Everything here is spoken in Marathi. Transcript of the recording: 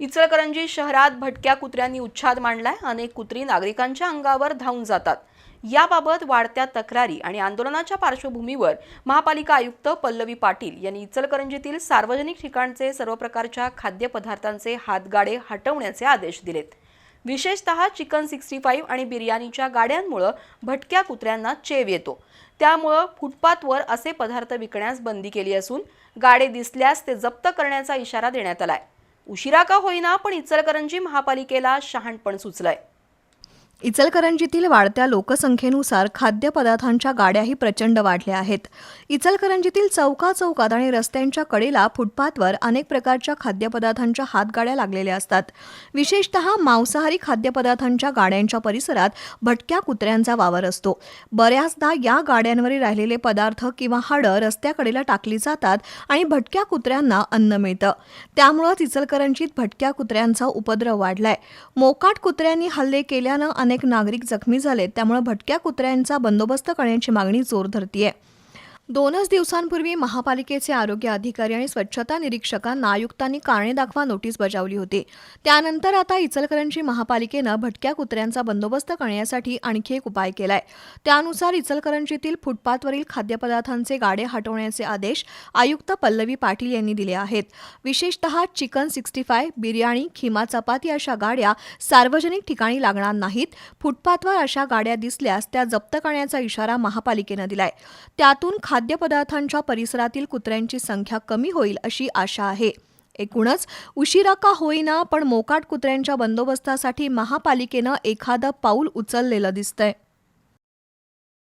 इचलकरंजी शहरात भटक्या कुत्र्यांनी उच्छाद मांडलाय. अनेक कुत्री नागरिकांच्या अंगावर धावून जातात. याबाबत वाढत्या तक्रारी आणि आंदोलनाच्या पार्श्वभूमीवर महापालिका आयुक्त पल्लवी पाटील यांनी इचलकरंजीतील सार्वजनिक ठिकाणचे सर्व प्रकारच्या खाद्यपदार्थांचे हातगाडे हटवण्याचे आदेश दिलेत. विशेषतः चिकन सिक्स्टी फाईव्ह आणि बिर्याणीच्या गाड्यांमुळं भटक्या कुत्र्यांना चेव येतो. त्यामुळं फुटपाथवर असे पदार्थ विकण्यास बंदी केली असून गाडे दिसल्यास ते जप्त करण्याचा इशारा देण्यात आला आहे उशिरा का होईना पण इचलकरंजी महापालिकेला शहाणपण सुचलंय. इचलकरंजीतील वाढत्या लोकसंख्येनुसार खाद्यपदार्थांच्या गाड्याही प्रचंड वाढल्या आहेत. इचलकरंजीतील चौका चौकात आणि रस्त्यांच्या कडेला फुटपाथवर अनेक प्रकारच्या खाद्यपदार्थांच्या हातगाड्या लागलेल्या असतात. विशेषतः मांसाहारी खाद्यपदार्थांच्या गाड्यांच्या परिसरात भटक्या कुत्र्यांचा वावर असतो. बऱ्याचदा या गाड्यांवरील राहिलेले पदार्थ किंवा हाडं रस्त्याकडेला टाकली जातात आणि भटक्या कुत्र्यांना अन्न मिळतं. त्यामुळंच इचलकरंजीत भटक्या कुत्र्यांचा उपद्रव वाढलाय. मोकाट कुत्र्यांनी हल्ले केल्यानं अनेक नागरिक जखमी झालेत त्यामुळे भटक्या कुत्र्यांचा बंदोबस्त करण्याची मागणी जोर धरतीये. दोनच दिवसांपूर्वी महापालिकेचे आरोग्य अधिकारी आणि स्वच्छता निरीक्षकांना आयुक्तांनी कारणे दाखवा नोटीस बजावली होती. त्यानंतर आता इचलकरंजी महापालिकेनं भटक्या कुत्र्यांचा बंदोबस्त करण्यासाठी आणखी एक उपाय केलाय. त्यानुसार इचलकरंजीतील फुटपाथवरील खाद्यपदार्थांचे गाडे हटवण्याचे आदेश आयुक्त पल्लवी पाटील यांनी दिले आहेत. विशेषतः chicken sixty five biryani keema चपाती अशा गाड्या सार्वजनिक ठिकाणी लागणार नाहीत. फुटपाथवर अशा गाड्या दिसल्यास त्या जप्त करण्याचा इशारा महापालिकेनं दिलाय. त्यातून खाद्यपदार्थांच्या परिसरातील कुत्र्यांची संख्या कमी होईल अशी आशा आहे. एकूणच उशिरा का होईना पण मोकाट कुत्र्यांच्या बंदोबस्तासाठी महापालिकेनं एखादं पाऊल उचललेलं दिसतंय.